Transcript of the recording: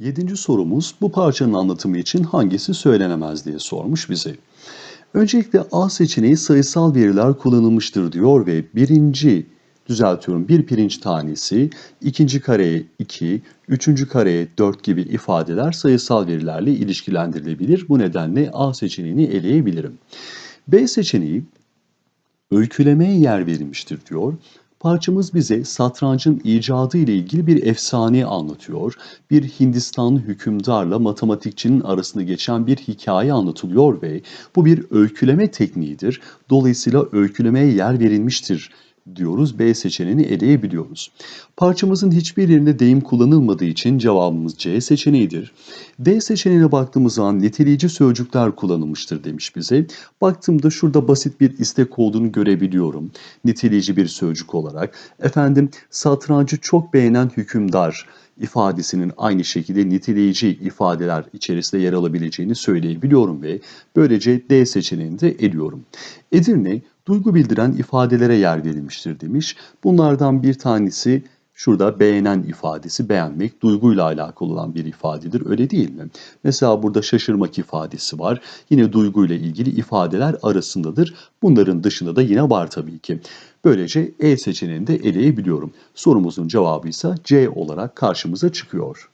Yedinci sorumuz bu parçanın anlatımı için hangisi söylenemez diye sormuş bize. Öncelikle A seçeneği sayısal veriler kullanılmıştır diyor ve birinci düzeltiyorum bir pirinç tanesi, ikinci kareye 2, üçüncü kareye 4 gibi ifadeler sayısal verilerle ilişkilendirilebilir. Bu nedenle A seçeneğini eleyebilirim. B seçeneği öykülemeye yer verilmiştir diyor. Parçamız bize satrancın icadı ile ilgili bir efsane anlatıyor. Bir Hindistanlı hükümdarla matematikçinin arasında geçen bir hikaye anlatılıyor ve bu bir öyküleme tekniğidir. Dolayısıyla öykülemeye yer verilmiştir diyoruz. B seçeneğini eleyebiliyoruz. Parçamızın hiçbir yerinde deyim kullanılmadığı için cevabımız C seçeneğidir. D seçeneğine baktığımız zaman niteleyici sözcükler kullanılmıştır demiş bize. Baktığımda şurada basit bir istek olduğunu görebiliyorum. Niteleyici bir sözcük olarak. Efendim satrancı çok beğenen hükümdar ifadesinin aynı şekilde niteleyici ifadeler içerisinde yer alabileceğini söyleyebiliyorum ve böylece D seçeneğini de eliyorum. Edirne duygu bildiren ifadelere yer verilmiştir demiş. Bunlardan bir tanesi şurada beğenen ifadesi, beğenmek duyguyla alakalı olan bir ifadedir. Öyle değil mi? Mesela burada şaşırmak ifadesi var. Yine duyguyla ilgili ifadeler arasındadır. Bunların dışında da yine var tabii ki. Böylece E seçeneğini de eleyebiliyorum. Sorumuzun cevabı ise C olarak karşımıza çıkıyor.